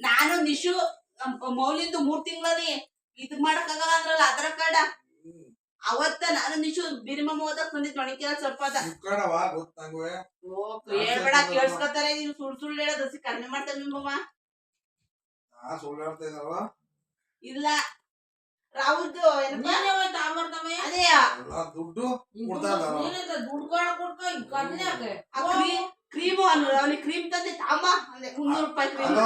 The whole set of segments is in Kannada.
ನಾನು ನಿಶು ಮೌಲ್ಯದ್ದು ಮೌಲಿಂದು ಮೂರ್ ತಿಂಗಳಲ್ಲಿ ಇದ್ ಮಾಡಕ್ಕಾಗಲ್ಲ ಅಂದ್ರಲ್ಲ ಅದ್ರ ಕಡ. ಅವತ್ತ ನಾನು ನಿಶು ಮಿನಿಮಮ್ ಓದಕ್ ಬಂದಿದ್ ಮಣಿಕೆಲ್ಲ ಸ್ವಲ್ಪ ಹೇಳ್ಬೇಡ ಕೇಳಿಸ್ಕೊತಾರೆ ನೀನು ಸುಳ್ ಸುಳ್ಳು ಹೇಳೋದು ಸಿ ಕಡಿಮೆ ಮಾಡ್ತಾರೆ ನಿಮ್ಮಮ್ಮ ಇಲ್ಲ. ರಾಹುಲ್ದು ಅದೇ. ದುಡ್ಡು ಕೊಡ್ತಾ ಇದ್ದಾರ ನೀನೆಂತ ದುಡ್ಡು ಕೊಡ್ತಾ ಕೊಡ್ಕೊ ಆ ಕ್ರೀಮ್ ಅನ್ನೋ ಅವನಿಗೆ ಕ್ರೀಮ್ ತಂದೆ ತಾಮ ಅಂದೆ ಮುನ್ನೂರು ರೂಪಾಯಿ ಕ್ರೀಮ್.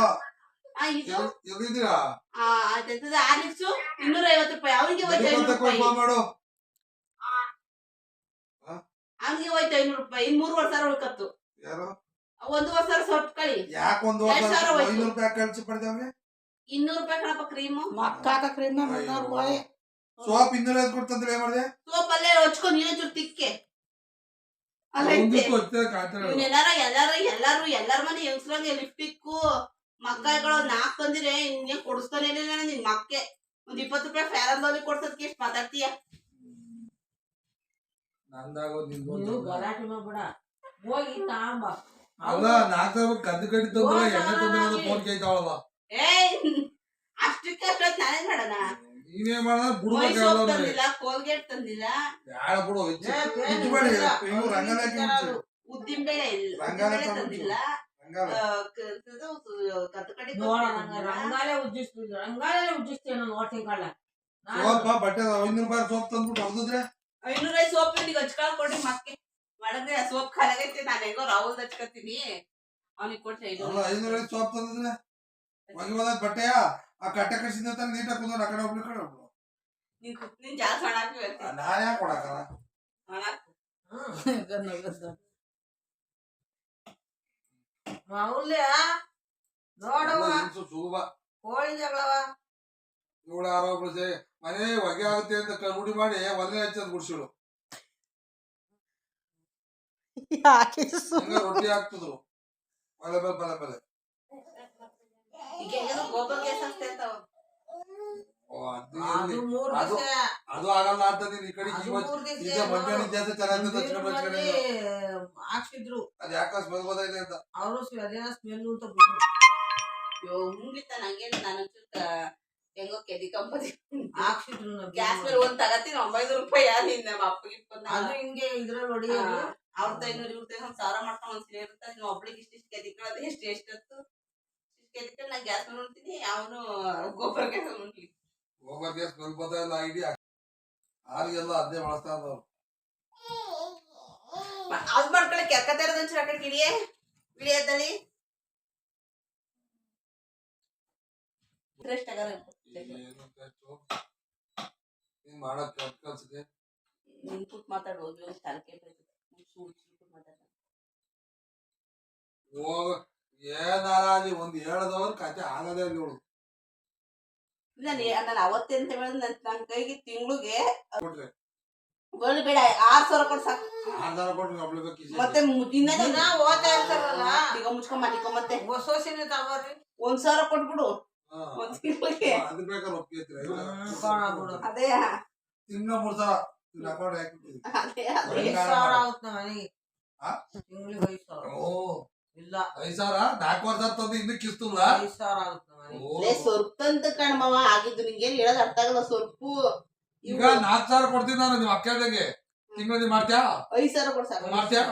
ಆ ಇದು. ಎಲ್ಲಿದ್ದೀರಾ? ಆ ಅದೆಂತದ ಆರ್ಲಿಕ್ಸು ಇನ್ನೂರ ಐವತ್ತು ರೂಪಾಯಿ. ಅವನಿಗೆ ಹೋಯ್ತು ಎಲ್ಲಿ ಐನೂರು ಬಂತ ರೂಪಾಯಿ. ಫೋನ್ ಮಾಡು. ಅವನಿಗೆ ಹೋಯ್ತು ಐನೂರು ರೂಪಾಯಿ. ಇನ್ ಮೂರುವರೆ ಸಾವಿರ ಉಳ್ಕತ್ತು. ಯಾರು? ಒಂದೂವರೆ ಸಾವಿರ ಸ್ವಲ್ಪ ಕಳಿ. ಯಾಕೆ ಒಂದು ಎರಡ್ ಸಾವಿರ ಹೋಯ್ತು. ಐನೂರು ರೂಪಾಯಿ ಕಳ್ಸಿ ಪಡೆದವ್ರೆ ಇನ್ನೂರು ರೂಪಾಯಿ ಕಣಪ್ಪ ಕ್ರೀಮು. ಮಕ್ಕಾಕ ಕ್ರೀಮ್ ಮುನ್ನೂರು ರೂಪಾಯಿ. ಸೋಪ್ ಇನ್ನೂರ ಐದು ಕೊಡ್ತಂದ್ರೆ ಏನ್ ಮಾಡಿದೆ? ಸೋಪ್ ಅಲ್ಲೇ ಹಚ್ಕೊಂಡು ನೀನೇ ಚೂರು ತಿಕ್ಕೆ. ಎಲ್ಲಾರ ಎಲ್ಲಾರು ಎಲ್ಲಾರು ಎಲ್ಲಾರ ಮನೆ ಹೆಂಗ್ಸ್ರಂಗೆ ಲಿಫ್ಟಿಕ್ಕು ಮಕ್ಕಳು ನಾಕ್ ಬಂದಿರೆ ಹಿಂಗೆ ಕೊಡಿಸ್ತಾನೆ ಇಲ್ಲ ನಿನ್ ಮಕ್ಕೆ. ಒಂದ್ ಇಪ್ಪತ್ತು ರೂಪಾಯಿ ಫೇರ್ ಅಂಡ್ ಲವ್ಲಿ ಕೊಡ್ಸೋದಕ್ಕೆ ಎಷ್ಟು ಮಾತಾಡ್ತೀಯ ಗಲಾಟೆ ಮಾಡ್ಬೇಡ. ಹೋಗಿ ತಾಂಬ. ಅಲ್ಲ ಕಟ್ಟಿ ತಂದ್ರೆ ಎಣ್ಣೆ ತಂದ್ರೆ ಫೋನ್ ಏ ಅಷ್ಟಕ್ಕೆ ಅಷ್ಟೊತ್ತು ನಾನೇ ಮಾಡೋಣ? ತಂದಿಲ್ಲ ಕೋಲ್ಗೇಟ್ ತಂದಿಲ್ಲ. ಬಿಡು. ಇವು. ಉದ್ದಿನ ಬೇಳೆ ರಂಗಾಲ ತಂದಿಲ್ಲ. ರಂಗಾಲ. ಕಡೆ ಉಜ್ಜಿಸ್ತಿದ್ರು ರಂಗಾಲೆ ನಾನು ನೋಡ್ತೀನಿ ಕಳ್ಳ ಸೋಪ್ ಬಟ್ಟೆ ಐನೂರು ರೂಪಾಯಿ ಸೋಪ್ ತಂದ್ಬಿಟ್ಟು ಹೊಡೆದ್ರೆ ಐನೂರ ಐದು ಸೋಪ್ ನಿಂಗೆ ಹಚ್ಕೊಳಕ್ ಕೊಡ್ರಿ ಮಕ್ಕೆ ಮಾಡಿದ್ರೆ ಆ ಸೋಪ್ ಖಾಲಾಗೈತಿ ನಾನು ಹೆಂಗೋ ರಾಹುಲ್ ಹಚ್ಕೊತೀನಿ. ಅವನಿಗೆ ಐನೂರ ಐದು ಸೋಪ್ ತಂದಿದ್ರೆ? ಬಂದ ಬಟ್ಟೆಯ? ಆ ಕಟ್ಟೆ ಕಳಿಸಿದ ತಾನೆ ನೀಟಾಗಿ ಕುಂದ್ರೆ ಆ ಕಡೆ ಒಬ್ಳು ಈ ಕಡೆ ಒಬ್ಳು ನೀನ್ ಕುತ್ ನೀನ್ ಜಾಸ್ತಿ ಹಣ ಹಾಕಿ ಹೇಳ್ತೀನಿ ನಾ ಯಾಕೆ ಕೊಡಕಲ್ಲ ಹಣ ಮೌಲ್ಯ ಕೋಳಿ ಜಗಳವ. ಇವಳು ಯಾರೋ ಒಬ್ಳು ಸೇ ಮನೆ ಹೊಗೆ ಆಗುತ್ತೆ ಅಂತ ಕಳ್ಬಿಡಿ ಮಾಡಿ ಒಲೆ ಹಚ್ಚದ್ ಗುಡ್ಸಿಳು. ಯಾಕೆ ಹಂಗ ರೊಟ್ಟಿ ಹಾಕ್ತಿದ್ರು. ಬಲೆ ಬಲೆ ಬಲೆ ಬಲೆ. ಓ, ಅದು ಅದು ಎಲ್ಲಿ? ಮೂರ್ ಅದು- ದಿವಸ ಅದು ಆಗಲ್ಲ ಅಂತ ನೀನ್ ಈ ಕಡೆ ಅದು ಇವತ್ತು ಮೂರ್ ದಿವ್ಸ ಈಗ ಮಂಜಾನೆ ಜಾಸ್ತಿ ಚೆನ್ನಾಗಿ ಹಚ್ಕೊಂಡು ಹಚ್ಕೊಂಡು ಹಾಕ್ಸಿದ್ರು. ಅದು ಯಾಕೆ ಸ್ಮೆಲ್ ಅಂತ. ಅವರು ಅದೇನ ಸ್ಮೆಲ್ ಅಂತ ಬಿಟ್ರು. ಅಯ್ಯೋ ನಂಗೇನು ನಾನು ಹೆಂಗೋ ಕೆದಿ ಕಂಪನಿ ಹಾಕ್ಸಿದ್ರು ನಮ್ಗೆ. ಗ್ಯಾಸ್ ಮೇಲೆ ಒಂದ್. ತಗತೀನಿ ಒಂಬೈನೂರು ರೂಪಾಯಿ ಯಾರು ನಿನ್ನ ನಮ್ಮ ಅಪ್ಪಗೆ ಅದು ಹಿಂಗೆ ಇದ್ರಲ್ಲಿ ಹೊಡಿಯೋದು. ಅವ್ರದ್ದು ಐನೂರು ಇವ್ರದ್ದು ಒಂದ್ ಸಾವಿರ ಮಾಡ್ಕೊಂಡು ಒಂದ್ ಸೀರೆ ಇರುತ್ತೆ. ನೀವು ಒಬ್ಳಿಗೆ ಇಷ್ಟ ಇಷ್ಟು ಕೆದಿಕೊಳ್ಳೋದು ಎಷ್ಟು ಎಷ್ಟೊತ್ತು ಗ್ಯಾಸ್ ಮೇಲೆ ಉಣ್ತೀನಿ ಅವನು ಗೊಬ್ಬರ ಗ್ಯಾಸ್ ಉಣ್ಲಿ. ಹೋಗೋಕೆ ಸ್ಮೆಲ್ ಗೊತ್ತಾಯಿಲ್ಲ ಐಡಿಯಾ ಆರಿಗೆಲ್ಲ ಅದೇ ಬಳಸ್ತಾ ಇದ್ದವ್ರು. ಅದ್ ಮಾಡ್ಕೊಳ್ಳಿ ಕೆರ್ಕತ್ತ ಇರೋದು ಒಂಚೂರು ಆ ಕಡೆ ಗಿಳಿಯೇ. ಇಂಟ್ರೆಸ್ಟ್ ಆಗಲ್ಲ? ನೀನ್ ಮಾಡೋ ಕೆಲ್ಸಕ್ಕೆ? ಮಾತಾಡೋದು ತಲೆ ಮಾತಾಡ ಹೋಗ. ಏನಾರ ಒಂದು ಒಂದ್ ಹೇಳದವ್ರ ಕತೆ ಆಗದೇ ಇಲ್ಲ ಇವಳು ನಾನು ನಾನು ಅವತ್ತೇ ಅಂತ ಹೇಳಿದ್ರೆ ನನ್ ನನ್ನ ಕೈಗೆ ತಿಂಗ್ಳಿಗೆ ಕೊಟ್ರೆ. ಬೇಡ ಆರ್ ಸಾವಿರ ಕೊಡ್ ಸಾಕು. ಆಧಾರ ಕೊಟ್ಟು ಮತ್ತೆ ಮು- ಇನ್ನೇನು ದಿನ ಓದ್ತಾ ಇರ್ತಾರಲ್ಲ. ಈಗ ಮುಚ್ಕೊಂಡ್ ಮತ್ತೆ. ಹೊಸ ತಗೋರಿ. ಒಂದ್ ಸಾವಿರ ಕೊಟ್ಬಿಡು. ಒಂದ್ ತಿಂಗಳಿಗೆ. ಅದು ಬೇಕಾದ್ರೆ ಒಪ್ಪಿಗೆ ಬಿಡು ಅದೇ. ತಿಂಗಳ ಮೂರ್ ಸಾವಿರ. ನಿನ್ನ ಅಕೌಂಟ್ ಹಾಕ್ಬಿಟ್ಟಿದ್ವಿ ಅದೇ ಅದೇ. ಐದ್ ಸಾವಿರ ಆಗುತ್ತೆ ನಮ್ಮ ಮನೆಗೆ. ಆ? ತಿಂಗಳಿಗೆ ಐದ್ ಸಾವಿರ. ಓ. ಇಲ್ಲ. ಐದ್ ಸಾವಿರ? ನಾಲ್ಕು ವರ್ಷ ತಂದು ಇನ್ನೂ ಕಿಸ್ತಲ್ಲ? ಐದ್ ಸಾವಿರ ಆಗುತ್ತೆ ಓ. ಅಂತ ಕಣ್ಮವ ಆಗಿದ್ದು ನಿಂಗೇನ್ ಹೇಳೋದ್ ಅರ್ಥ ಆಗಲ್ಲ ಸ್ವಲ್ಪ ಈಗ ನಾಲ್ಕು ಸಾವಿರ ಕೊಡ್ತೀನಿ ನಾನು ನಿಮ್ಮ ಅಕ್ಕದಂಗೆ ತಿಂಗಳಿಗೆ ಮಾಡ್ತ್ಯಾ? ಐದ್ ಸಾವಿರ ಕೊಡ್ ಸಾಕು ಮಾಡ್ತ್ಯಾ?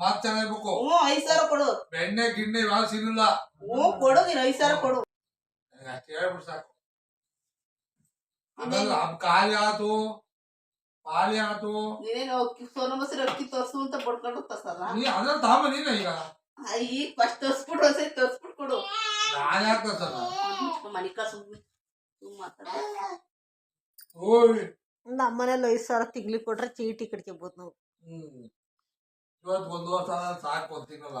ಮಾತ್ ಚೆನ್ನಾಗಿರ್ಬೇಕು ಹ್ಞೂ ಐದ್ ಸಾವಿರ ಕೊಡು. ಬೆಣ್ಣೆ ಗಿಣ್ಣೆ ಯಾವ ಸಿಗಲ್ಲ ಓ ಕೊಡು ನೀನ್ ಐದ್ ಸಾವಿರ ಕೊಡು. ಅಷ್ಟೇ ಹೇಳ್ಬಿಟ್ಟು ಸಾಕು. ಆಮೇಲೆ? ಖಾಲಿ ಆತು. ಪಾಲಿ ಆತು. ನೀನೇನು ಅಕ್ಕಿ ಸೋನು ಮಸೂರಿ ಅಕ್ಕಿ ತೋರ್ಸು ಅಂತ ಪಡ್ಕೊಂಡು ತರ್ಸಲ್ಲ ನೀ ಅದ್ರ ತಾಮ ನೀನ ಈಗ. ಈಗ ಫಸ್ಟ್ ತೋರ್ಸ್ಬಿಡು ಒಂದ್ಸರಿ ತೋರ್ಸ್ಬಿಟ್ಟು ಕೊಡು ನಾನ್ ಯಾಕೆ ತರ್ಸಲ್ಲ ಮನಿ ಕಳ್ಸು ಸುಮ್ ಮಾತಾಡ ಓಯ್ ನಮ್ಮನೇಲಿ ಐದು ಸಾವಿರ ತಿಂಗ್ಳಿಗೆ ಕೊಟ್ರೆ ಚೀಟಿ ಕಟ್ಕೊಬೋದು ನಾವು ಹ್ಮ್ ಇವತ್ತು ಒಂದು ವರ್ಷ ಸಾಕು ಒಂದು ತಿಂಗಳ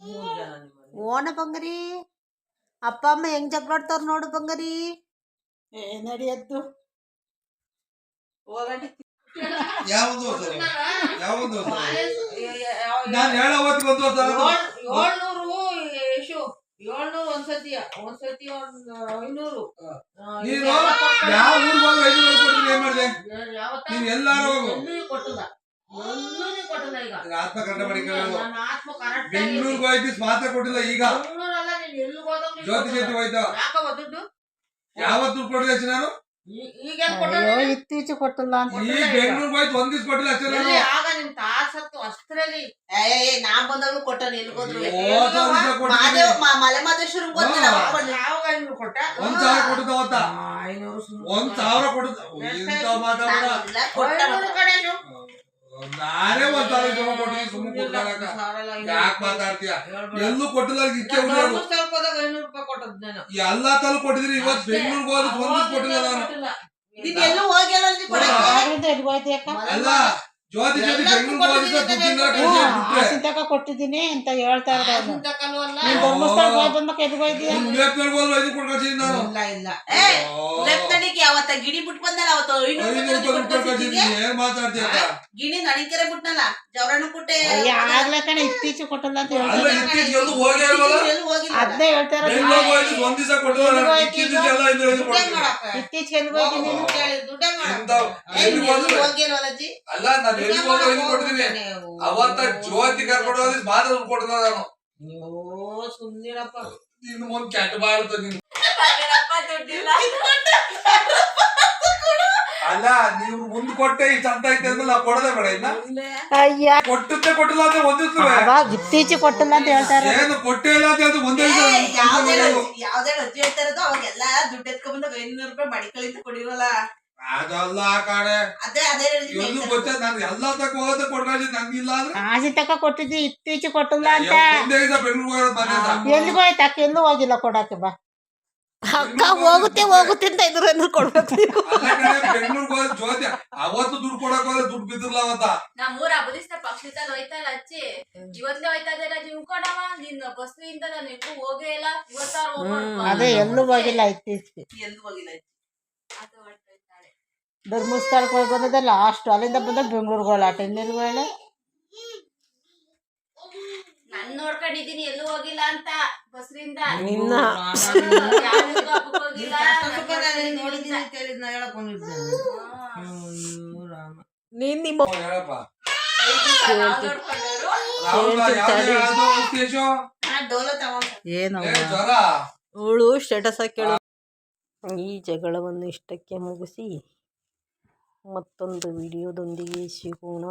ಮೂರ್ ಜನ ನಿಮ್ಮ ಮನೆಗೆ. ಓಣ ಬಂಗಾರಿ ಅಪ್ಪ ಅಮ್ಮ ಹೆಂಗ್ ಜಗಳಾಡ್ತಾರ ನೋಡು ಬಂಗಾರಿ ಏ ನಡಿಯದ್ದು ವರ್ಷ ಯಾವ- ನಾನು ಹೇಳೋ ಹೊತ್ತಿಗೆ ಒಂದು ವರ್ಷ ಆಯ್ತು. ಏಳ್- ಏಳ್ನೂರು ಎಷ್ಟು ಏಳ್ನೂರು ಒಂದ್ಸತಿ ಒಂದ್ಸತಿ ಒಂದ್ ಐನೂರು. ನೀನು ಯಾವ ಊರಿಗೆ ಹೋಗಿ ಐನೂರು ಕೊಡ್ತೀನಿ ಏನ್ ಮಾಡಿದೆ? ಯಾವತ್ತ ಎಲ್ಲಾರು ಹೋಗು. ಈಗ. ಆತ್ಮ ಕನ್ನಡ ಬೆಂಗಳೂರಿಗೆ ಹೋಯ್ತು ಮಾತ್ರ ಕೊಟ್ಟಿಲ್ಲ ಈಗ. ನೀನ್ ಜ್ಯೋತಿ ಜೊತೆ ಹೋಯ್ತು? ಯಾವತ್ತು ದುಡ್ಡು ನಾನು? ಅಯ್ಯೋ ಇತ್ತೀಚೆ ಕೊಟ್ಟಿಲ್ಲ ಅಂತ ಈಗ ಬೆಂಗಳೂರಿಗೆ ಹೋಯ್ತು ಒಂದ್ ದಿವ್ಸ ಕೊಟ್ಟಿಲ್ಲ ಅಷ್ಟೇ ನಾನು ಎಲ್ಲಿ ಆಗ ನಿಮ್ ತಾಸತ್ತು ಅಷ್ಟರಲ್ಲಿ ಏ ಏ, ನಾ ಬಂದಾಗ್ಲೂ ಕೊಟ್ಟನ ಎಲ್ಗೋದ್ರು ಹೋದ ವರ್ಷ ಕೊಟ್ಟಿದ್ದೀನಿ. ಮಾದೇವ್ ಮ- ಮಲೆ ಮಾದೇಶ್ವರಂ ಗೊತ್ತಿಲ್ಲ ಹಾ. ಅಪ್ಪ. ಯಾವಾಗ ಐನೂರು ಕೊಟ್ಟ ಒಂದ್ ಸಾವಿರ ಕೊಟ್ಟದ ಅವತ್ತ ಐನೂರು ಸುಮ್ನೆ. ಒಂದ್ ಸಾವಿರ ಕೊಟ್ಟದ ಇಂತ ಮಾತಾಡ ಇಲ್ಲ, ಕೊಟ್ಟ ಐನೂರು ಕಣೇಶು. ನಾನೇ ಒಂದ್ ಸಾವಿರ ಜನ ಕೊಟ್ಟಿದ್ದೀನಿ ಸುಮ್ಮನೆ. ಯಾಕೆ? ಮಾತಾಡ್ತೀಯ. ಎಲ್ಲೂ ಕೊಟ್ಟಿಲ್ಲ ಇಕ್ಕೆ ಎಲ್ಲಾ ತಲು ಕೊಟ್ಟಿದ್ದೀನಿ ಇವತ್ತು ಬೆಂಗಳೂರಿಗೆ ಹೋದ್ ಒಂದ್ ಕೊಟ್ಟಿಲ್ಲ ನಾನು. ಅಲ್ಲ. ಜ್ಯೋತಿ ಜೊತೆ ಬೆಂಗಳೂರಿಗೆ ಹೋದ ಕೊಟ್ಟಿದ್ದೀನಿ ಅಂತ ಹೇಳ್ತಾ ಇರೋದು. ತಕಲ್ವಲ್ಲ? ನೀನ್ ಹೋಗಿ ಇಲ್ಲ ಇಲ್ಲ. ಏ ಅವತ್ತ ಗಿಣಿ ಬಿಟ್ ಬಂದಲ್ಲ ಅವತ್ತು ಐನೂರು ರೂಪಾಯಿ ಕೊಟ್ಟು? ಗಿಣಿ ನಣಿಕೆರೆ ಬಿಟ್ನಲ್ಲ? ಜವರಣ್ಣ ಕುಟ್ಟೆ ಆಗ್ಲೇ ಕಣ ಇತ್ತೀಚೆ ಕೊಟ್ಟಲ್ಲ ಅಂತ ಅಲ್ಲ ಹೇಳ್ತಾರೆ ಇತ್ತೀಚೆಗೆ ಎಲ್ಲೂ ಹೋಗೇ ಹೋಗಿಲ್ಲ. ದುಡ್ಡೇನ್ ಮಾಡಕ್ಕ? ಇತ್ತೀಚೆಗೆ ನೀನು? ಹೋಗು, ಕೇಳಿ, ದುಡ್ಡೇನ್ ಮಾಡಕ್ಕ? ಏ, ಎಲ್ಲಿ ಅಲ್ಲ ನಾನು ಎಲ್ಲಿ ಕೊಡ್ತೀನಿ. ಅವತ್ತ ಜ್ಯೋತಿ ಕರ್ಕೊಂಡು ಹೋದ್ರೆ ಮಾತ್ರ ನಾನು. ಅಯ್ಯೋ, ಸುಮ್ನಿರಪ್ಪ. ಇನ್ನು ಒಂದ್ ಕೆಟ್ಟ ಬಾಳ್ತ ನೀನು. ಅಲ್ಲ ನೀವು ಮುಂದ್ ಕೊಟ್ಟೆ ಈ ಚಂದ ಐತೆ ಅಂದ್ರೆ ನಾವು ಕೊಡದೆ ಬೇಡ ಇನ್ನ. ಅಯ್ಯ. ಕೊಟ್ಟದ್ದೇ ಕೊಟ್ಟಿಲ್ಲ ಅಂದ್ರೆ ಒಂದ್ ದಿವ್ಸ ಅವಾಗ ಇತ್ತೀಚೆ ಕೊಟ್ಟಿಲ್ಲ ಅಂತ ಹೇಳ್ತಾರೆ ಏನು ಕೊಟ್ಟೇ ಇಲ್ಲ ಅಂತ ಅದು ಒಂದೇ ಯಾವುದೇ ಯಾವುದೇ ಯಾವ್ದೇ ಕೊಡೋದು. ಅಜ್ಜಿ- ಯಾವ್ದೇ ಅಜ್ಜಿ ಹೇಳ್ತಾ ಇರೋದು ಅವಾಗೆಲ್ಲ ದುಡ್ಡು ಎತ್ಕೊಂಡ್ ಬಂದಾಗ ಐನೂರು ರೂಪಾಯಿ ಮಡಿಕಳಿಂದ ಕೊಡಿರಲ್ಲ. ಅದಲ್ಲ ಅದೇ ಅದೇ ಗೊತ್ತ ನಾನು ಎಲ್ಲಾ ತಕ ಹೋಗೋದೇ ಕೊಟ್ಟಾಜಿ ನಂಗಿಲ್ಲ ಅಂದ್ರೆ. ಆಸಿನ ತಕ ಕೊಟ್ಟಿದ್ದಿ ಇತ್ತೀಚೆ ಕೊಟ್ಟಿಲ್ಲ ಅಂತ. ಒಂದೇ ದಿವಸ ಹೋಗೋದು ಅಕ್ಕ? ಎಲ್ಲೂ ಹೋಗಿಲ್ಲ ಕೊಡಕ್ಕೆ ಬಾ. ಅಕ್ಕ ಹೋಗುತ್ತೆ ಹೋಗುತ್ತೆ ಅಂತ ಇದ್ರು ಕೊಡ್ಬೇಕು ಬೆಂಗಳೂರಿಗೆ ಹೋದ ಅವತ್ತು ದುಡ್ಡು ಕೊಡಕ್ ಹೋದ್ರೆ ದುಡ್ಡು ಬಿದ್ದಿರ್ಲ ಅವತ್ತ. ನಮ್ಮೂರ ಹಬ್ಬದಿಸ್ತ ಪಕ್ಷಿತಲ್ಲಿ ಹೋಯ್ತಲ್ಲ ಅಚ್ಚಿ ಇವತ್ತೇ ಹೋಯ್ತಾ ಇದೆಲ್ಲ ನೀವು ಕೊಡವ ನಿನ್ನ ಬಸ್ ಇಂದ ನಾನು ಎಲ್ಲೂ ಹೋಗೇ ಇಲ್ಲ. ಇವತ್ತಾರು. ಅದೇ ಎಲ್ಲೂ ಹೋಗಿಲ್ಲ ಇತ್ತೀಚೆಗೆ. ಎಲ್ಲೂ ಹೋಗಿಲ್ಲ. ಧರ್ಮಸ್ಥಳಕ್ಕೆ ಹೋಗಿ ಬಂದದ ಲಾಸ್ಟ್ ಅಲ್ಲಿಂದ ಬಂದ ಬೆಂಗಳೂರಿಗೆ ಹೋಗ್ಲಾಟ ಇನ್ನೆಲ್ಲಿ ಹೋಗ್ಲ ನಾನ್ ನೋಡ್ಕೊಂಡಿದೀನಿ ಎಲ್ಲೂ ಹೋಗಿಲ್ಲ ಅಂತ. ಬಸ್ರಿಂದ. ನಿನ್ನ. ಯಾವ್ದಕ್ಕೂ ಹಬ್ಬಕ್ ಹೋಗಿಲ್ಲ. ನಾನು ನೋಡಿದ್ದೀನಿ ಅಂತ ಹೇಳಿದ್ ನಾ ಹೇಳಕ್ ಬಂದಿದ್ದೆ ಅಯ್ಯೋ ರಾಮ. ನೀನ್ ನಿಮ್ಮ ಹೇಳಪ್ಪ. ನಾವ್ ನೋಡ್ಕೊಂಡವ್ರು ರಾಹುಲ ಯಾವ್ದು ಹೇಳೋದು? ಉದ್ದೇಶ? ನಾ ಡೋಲ ತಗೊಂಡ್ ಏನು. ಏ, ಜ್ವರ? ಅವಳು ಸ್ಟೇಟಸ್ ಹಾಕಿ ಈ ಜಗಳವನ್ನು ಇಷ್ಟಕ್ಕೆ ಮುಗಿಸಿ. ಮತ್ತೊಂದು ವಿಡಿಯೋದೊಂದಿಗೆ ಸಿಗೋಣ.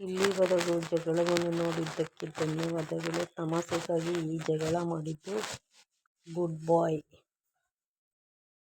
ಇಲ್ಲಿವರೆಗೂ ಜಗಳವನ್ನು ನೋಡಿದ್ದಕ್ಕೆ ಧನ್ಯವಾದಗಳು. ತಮಾಷೆಗಾಗಿ ಈ ಜಗಳ ಮಾಡಿದ್ದು ಗುಡ್ ಬಾಯ್.